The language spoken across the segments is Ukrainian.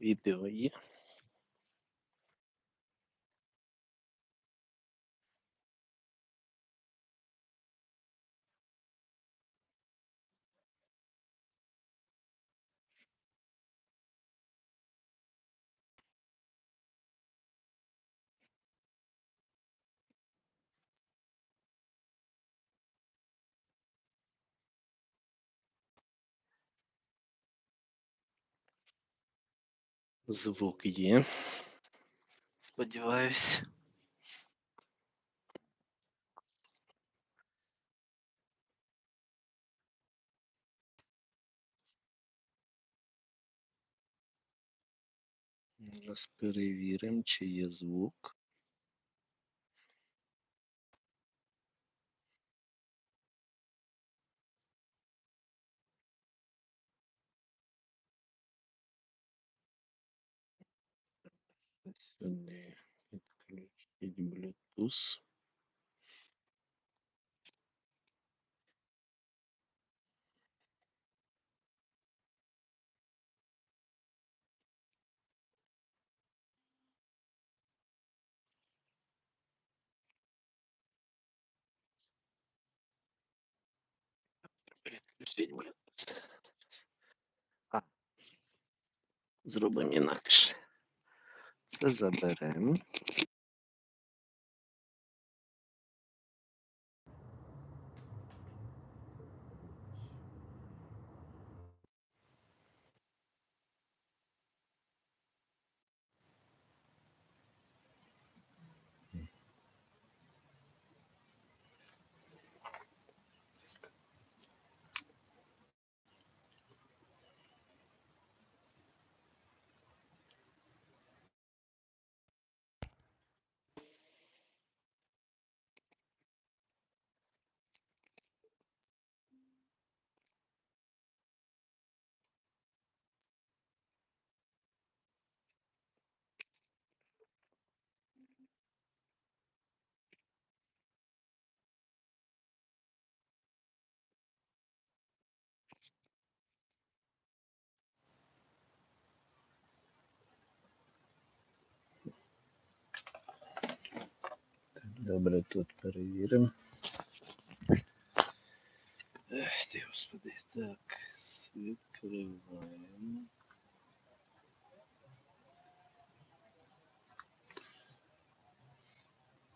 Відео Звук є. Сподіваюсь. Зараз перевіримо, чи є звук. Сюди відключить Bluetooth. Зробимо інакше. Це Добре, тут перевіримо. Ех ти, господи, так, відкриваємо.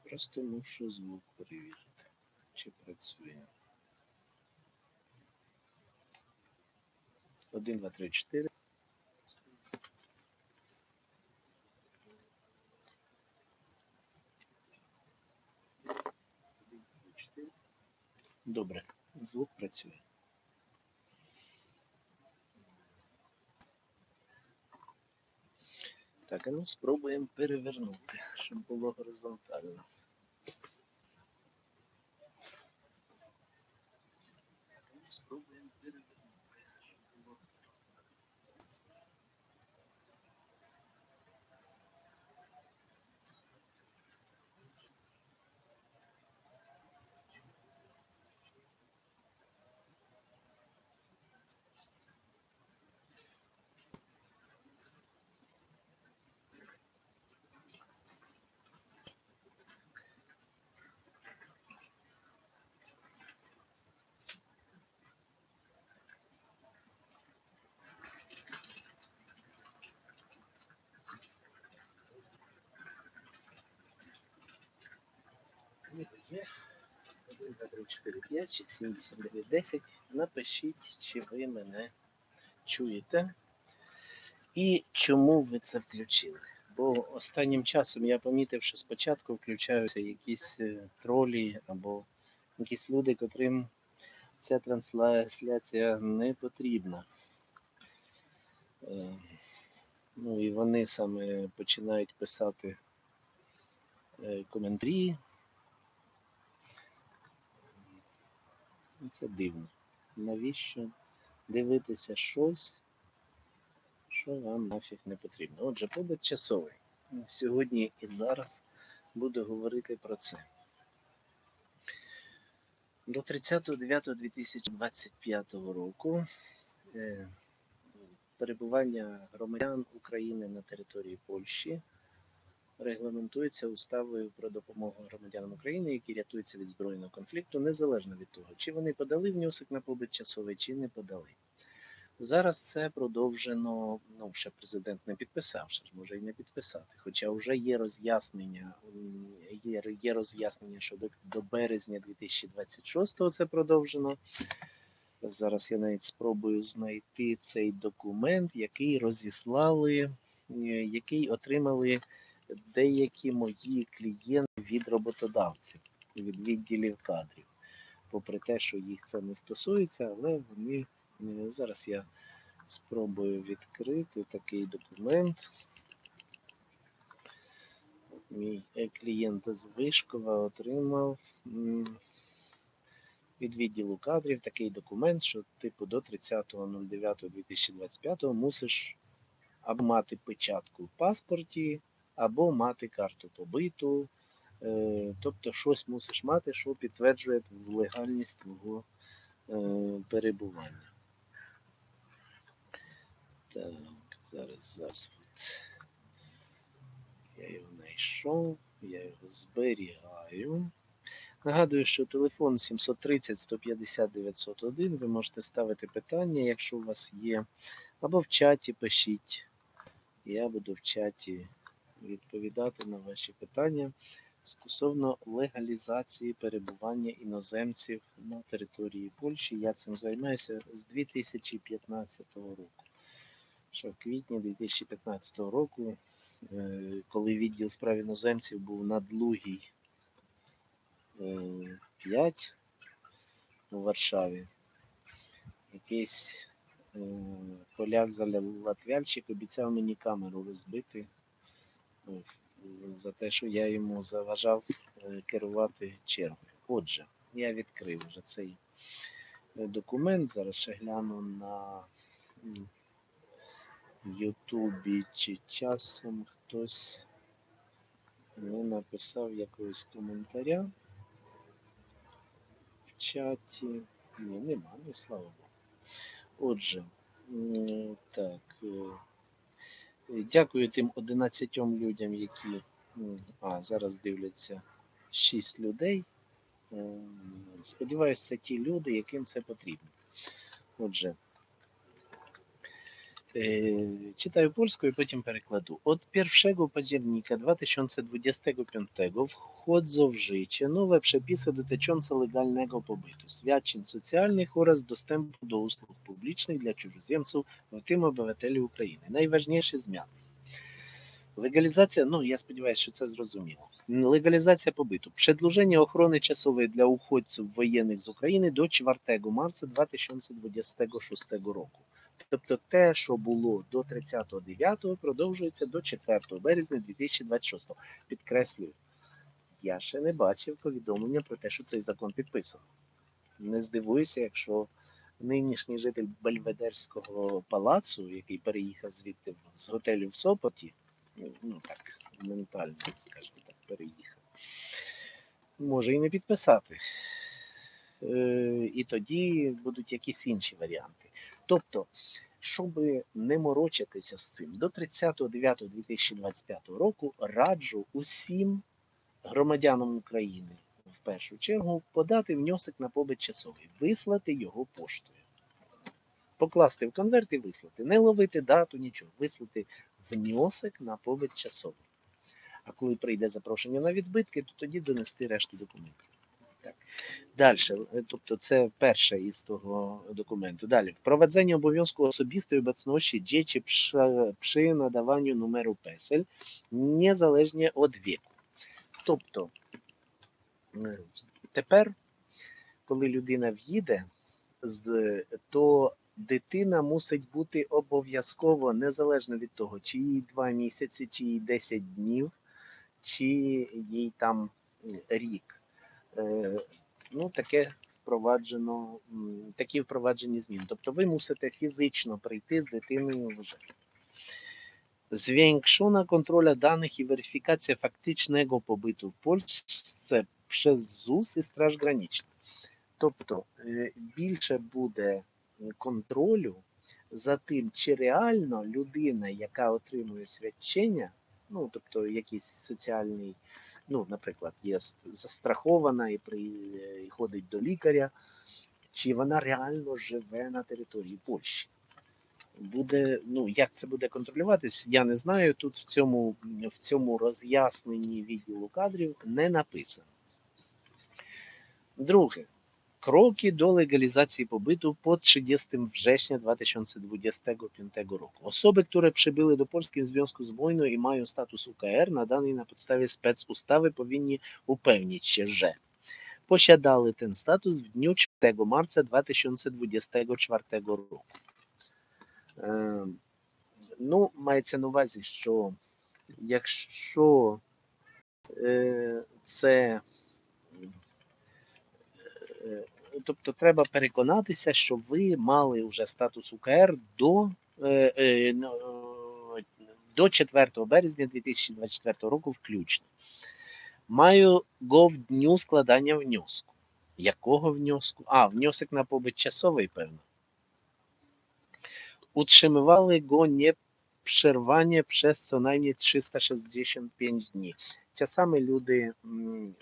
Просто мушу звук перевірити, чи працює. 1, 2, 3, 4. Добре, звук працює. Так, а ну спробуємо перевернути, щоб було горизонтально. Є. 1, 2, 3, 4, 5, 6, 7, 8, 9, 10. Напишіть, чи ви мене чуєте і чому ви це включили. Бо останнім часом я помітив, що спочатку включаються якісь е, тролі або якісь люди, котрим ця трансляція не потрібна. Е, Ну і вони саме починають писати е, коментарі. Це дивно. Навіщо дивитися щось, що вам нафіг не потрібно? Отже, побут часовий. Сьогодні і зараз буду говорити про це. До 30.09.2025 року е, перебування громадян України на території Польщі регламентується уставою про допомогу громадянам України, які рятуються від збройного конфлікту, незалежно від того, чи вони подали внесок на побит часовий, чи не подали. Зараз це продовжено. Ну, ще президент не підписав, ще ж може і не підписати. Хоча вже є роз'яснення, є, є роз'яснення, що до, до березня 2026-го це продовжено. Зараз я навіть спробую знайти цей документ, який розіслали, е, який отримали деякі мої клієнти від роботодавців, від відділів кадрів. Попри те, що їх це не стосується, але вони е, зараз я спробую відкрити такий документ. Мій е, клієнт з Вишкова отримав від відділу кадрів такий документ, що типу до 30.09.2025 мусиш або мати печатку в паспорті, або мати карту побиту. Е, тобто щось мусиш мати, що підтверджує легальність твого е, перебування. Так, зараз, зараз. Я його знайшов, я його зберігаю. Нагадую, що телефон 730 150 901. Ви можете ставити питання, якщо у вас є. Або в чаті пишіть. Я буду в чаті відповідати на ваші питання стосовно легалізації перебування іноземців на території Польщі. Я цим займаюся з 2015 року. Ще в квітні 2015 року, е, коли відділ справ іноземців був на Длугій 5 у Варшаві, якийсь е, поляк латвяльчик обіцяв мені камеру розбити е, за те, що я йому заважав е, керувати чергою. Отже, я відкрив вже цей е, документ. Зараз ще гляну на Ютубі, чи часом хтось не написав якогось коментаря в чаті. Ні, нема, ну слава Богу. Отже, так. Дякую тим 11 людям, які а, зараз дивляться 6 людей. Е, Сподіваюся, це ті люди, яким це потрібно. Отже, читаю польською, потім перекладу. Od 1 października 2025 wchodzą w życie nowe przepisy dotyczące legalnego pobytu, świadczeń socjalnych oraz dostępu do usług publicznych dla cudzoziemców, w tym obywateli України. Найважніші зміни. Легалізація, ну я сподіваюся, що це зрозуміло. Легалізація побиту. Przedłużenie охорони часової для уходців воєнних з України до 4 марта 2026 року. Тобто те, що було до 30.09, продовжується до 4 березня 2026. Підкреслюю, я ще не бачив повідомлення про те, що цей закон підписано. Не здивуюся, якщо нинішній житель Бельведерського палацу, який переїхав звідти з готелю в Сопоті, ну так, ментально, скажімо так, переїхав, може і не підписати. Е, і тоді будуть якісь інші варіанти. Тобто, щоб не морочитися з цим, до 30.09.2025 року раджу усім громадянам України в першу чергу подати внесок на побит часовий, вислати його поштою. Покласти в конверт і вислати. Не ловити дату, нічого. Вислати внесок на побит часовий. А коли прийде запрошення на відбитки, то тоді донести решту документів. Так. Далі, тобто це перше із того документу. Далі, впровадження обов'язку особистої dzieci przy, przy надаванню numeru PESEL незалежnie від віку. Тобто, е, тепер, коли людина в'їде, то дитина мусить бути обов'язково незалежно від того, чи їй 2 місяці, чи їй 10 днів, чи їй там рік. Е, ну, таке впроваджено, такі впроваджені зміни. Тобто ви мусите фізично прийти з дитиною в ЖЕК. Zwiększona kontrola danych i weryfikacja faktycznego pobytu w Polsce ZUS і Страж Гранічна. Тобто е, більше буде контролю за тим, чи реально людина, яка отримує свячення, ну тобто якийсь соціальний, ну, наприклад, є застрахована і, при, і ходить до лікаря, чи вона реально живе на території Польщі. Буде, ну як це буде контролюватись, я не знаю. Тут в цьому, в цьому роз'ясненні відділу кадрів не написано. Друге. Кроки до легалізації побиту po 30 września 2025 roku. Osoby, które przybyły do Polski w związku z wojną i mają status UKR nadanej na podstawie specustawy powinni upewnić się, że posiadali ten status w dniu 4 marca 2024 roku. Е, ну, мається на увазі, що якщо е, це Е, Тобто треба переконатися, що ви мали вже статус УКР до, е, е, ну, до 4 березня 2024 року включно. Маю го в дню складання внеску. Якого внеску? А, внесок на побит часовий, певно. Utrzymywali go nieprzerwanie przez co najmniej 365 днів. Часами люди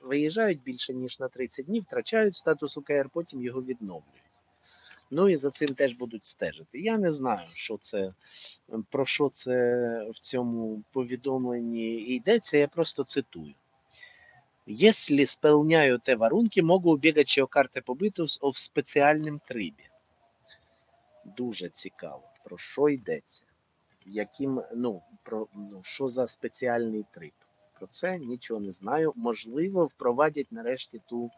виїжджають більше ніж на 30 днів, втрачають статус УКР, потім його відновлюють. Ну і за цим теж будуть стежити. Я не знаю, що це про що це в цьому повідомленні йдеться. Я просто цитую. Если сповняю те warunki, можу o картę pobytu з- в спеціальним трибі. Дуже цікаво, про що йдеться. Яким, ну, про, ну, що за спеціальний триб? Про це нічого не знаю. Можливо, впровадять нарешті ту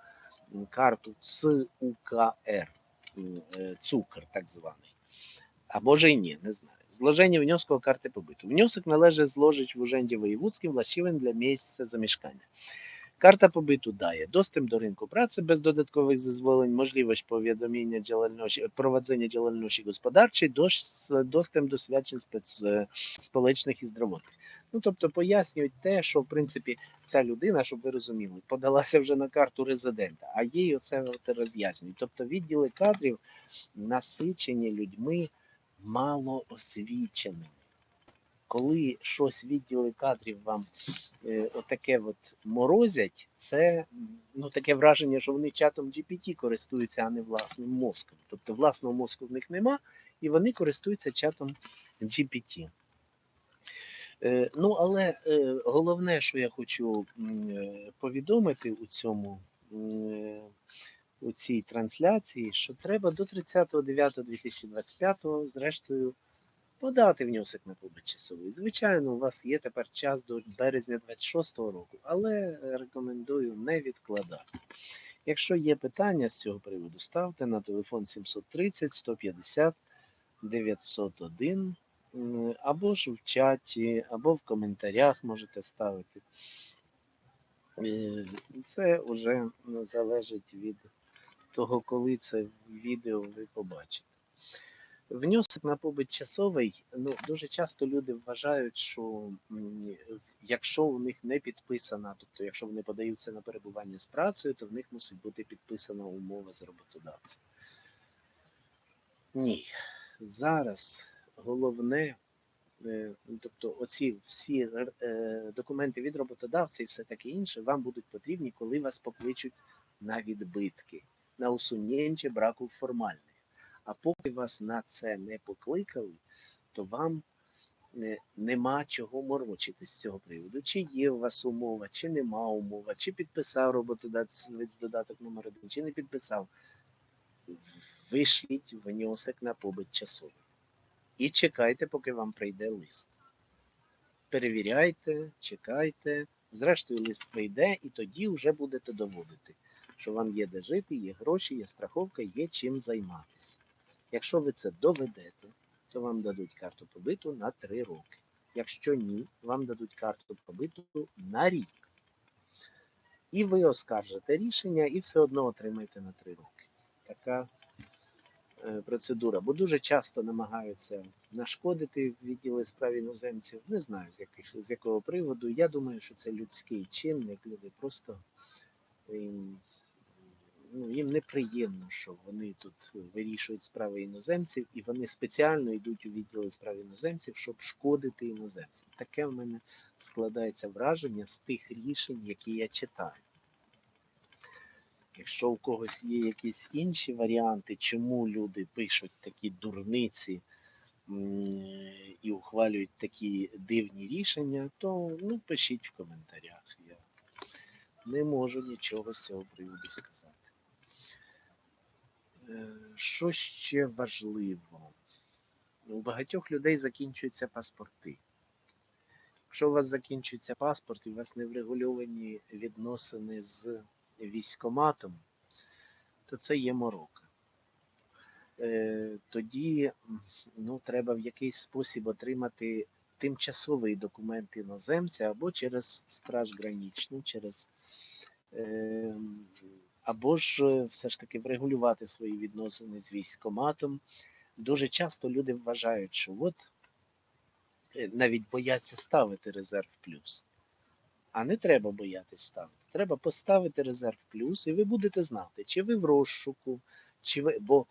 карту ЦУКР, е, цукр так званий. А може і ні, не знаю. Зложення внеску карти побиту. Внесок належить зложить в Уженді Воєвудським властивим для місця замішкання. Карта побиту дає доступ до ринку праці без додаткових дозволень, можливість повідомлення проведення діяльності господарчої, доступ до свячень спец, е, і здоровотних. Ну, тобто пояснюють те, що в принципі ця людина, щоб ви розуміли, подалася вже на карту резидента, а їй оце роз'яснюють. Тобто відділи кадрів насичені людьми мало освіченими. Коли щось відділи кадрів вам е, отаке от морозять, це ну, таке враження, що вони чатом GPT користуються, а не власним мозком. Тобто власного мозку в них нема, і вони користуються чатом GPT. Е, ну, але е, головне, що я хочу е, повідомити у цьому. У цій трансляції, що треба до 30.09.2025, зрештою, подати внесок на побит часовий. Звичайно, у вас є тепер час до березня 26-го року, але рекомендую не відкладати. Якщо є питання з цього приводу, ставте на телефон 730 150 901 м, або ж в чаті, або в коментарях можете ставити. Е, Це вже залежить від того, коли це відео ви побачите. Внесок на побит часовий, ну дуже часто люди вважають, що якщо у них не підписана, тобто якщо вони подаються на перебування з працею, то в них мусить бути підписана умова з роботодавцем. Ні, зараз головне, е, тобто оці всі е, документи від роботодавця і все таке інше вам будуть потрібні, коли вас покличуть на відбитки, на усунення браку формальних. А поки вас на це не покликали, то вам нема чого морочити з цього приводу. Чи є у вас умова, чи нема умова, чи підписав роботодавець додаток номер один, чи не підписав. Вишліть внесок на побит часовий. І чекайте, поки вам прийде лист. Перевіряйте, чекайте. Зрештою, лист прийде, і тоді вже будете доводити, що вам є де жити, є гроші, є страховка, є чим займатися. Якщо ви це доведете, то вам дадуть карту побиту на 3 роки. Якщо ні, вам дадуть карту побиту на рік. І ви оскаржите рішення і все одно отримаєте на 3 роки. Така процедура. Бо дуже часто намагаються нашкодити відділи справ іноземців. Не знаю з, яких, з якого приводу. Я думаю, що це людський чинник. Люди просто ем, ну, їм неприємно, що вони тут вирішують справи іноземців, і вони спеціально йдуть у відділи справ іноземців, щоб шкодити іноземцям. Таке в мене складається враження з тих рішень, які я читаю. Якщо у когось є якісь інші варіанти, чому люди пишуть такі дурниці і ухвалюють такі дивні рішення, то ну, пишіть в коментарях. Я не можу нічого з цього приводу сказати. Е, Що ще важливо? У багатьох людей закінчуються паспорти. Якщо у вас закінчується паспорт і у вас не врегульовані відносини з військоматом, то це є морока. Е, Тоді ну, треба в якийсь спосіб отримати тимчасовий документ іноземця або через страж гранічну, через е, або ж е, все ж таки врегулювати свої відносини з військоматом. Дуже часто люди вважають, що от навіть бояться ставити резерв плюс. А не треба боятись ставити. Треба поставити резерв плюс, і ви будете знати, чи ви в розшуку, чи ви. Бо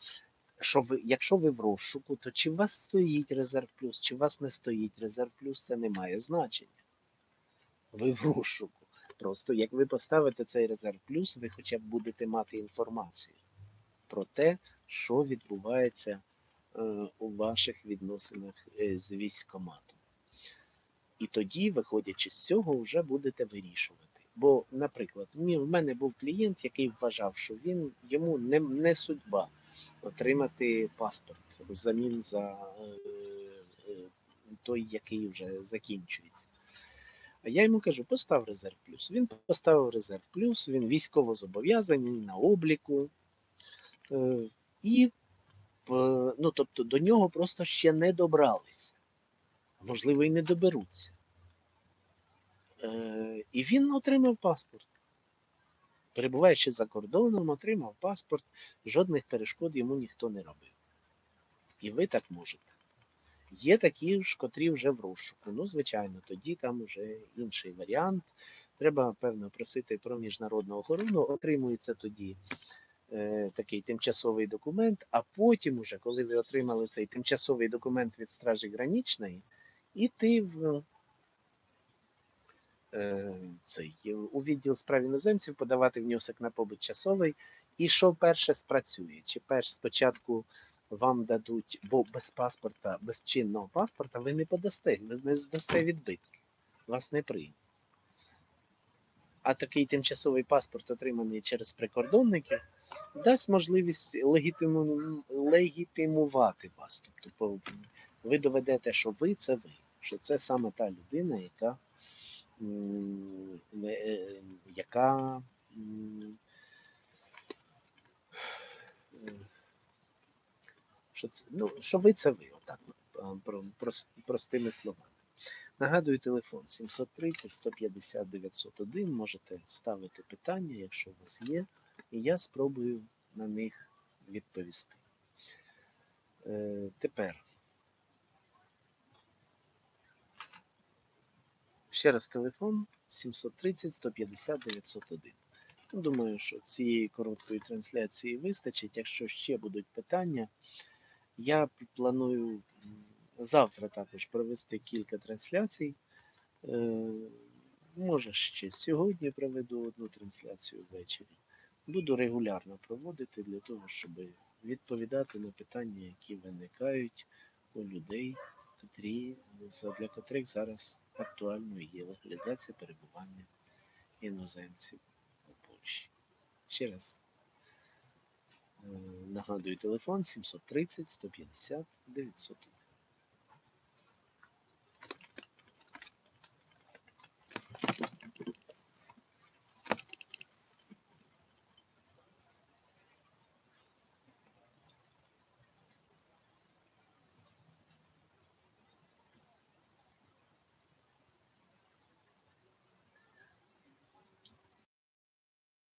що ви, якщо ви в розшуку, то чи у вас стоїть резерв плюс, чи у вас не стоїть резерв плюс, це не має значення. Ви в розшуку. Просто як ви поставите цей резерв плюс, ви хоча б будете мати інформацію про те, що відбувається е, у ваших відносинах е, з військоматом. І тоді, виходячи з цього, вже будете вирішувати. Бо, наприклад, в мене був клієнт, який вважав, що він йому не, не судьба отримати паспорт взамін за е, е, той, який вже закінчується. А я йому кажу, постав резерв плюс. Він поставив резерв плюс, він військово зобов'язаний на обліку. Е, і ну, тобто до нього просто ще не добралися. Можливо, і не доберуться. Е, і він отримав паспорт. Перебуваючи за кордоном, отримав паспорт, жодних перешкод йому ніхто не робив. І ви так можете. Є такі ж, котрі вже в розшуку. Ну, звичайно, тоді там вже інший варіант. Треба, певно, просити про міжнародну охорону. Отримується тоді е, такий тимчасовий документ, а потім, уже, коли ви отримали цей тимчасовий документ від Стражі Гранічної, іти в цей, у відділ справ іноземців, подавати внесок на побут часовий. І що перше спрацює? Чи перш спочатку вам дадуть, бо без паспорта, без чинного паспорта ви не подасте, ви не здасте відбитки, вас не приймуть. А такий тимчасовий паспорт, отриманий через прикордонників, дасть можливість легітиму, легітимувати вас. Тобто ви доведете, що ви це ви, що це саме та людина, яка, е, яка е, що це, ну, що ви це ви, отак, простими словами. Нагадую, телефон 730 150 901. Можете ставити питання, якщо у вас є, і я спробую на них відповісти. Е, тепер. Ще раз телефон 730 150 901. Ну, Думаю, що цієї короткої трансляції вистачить. Якщо ще будуть питання, я планую завтра також провести кілька трансляцій. Е, Може, ще сьогодні проведу одну трансляцію ввечері. Буду регулярно проводити для того, щоб відповідати на питання, які виникають у людей, для котрих зараз актуальною є легалізація перебування іноземців у Польщі. Ще раз е, нагадую телефон 730 150 900.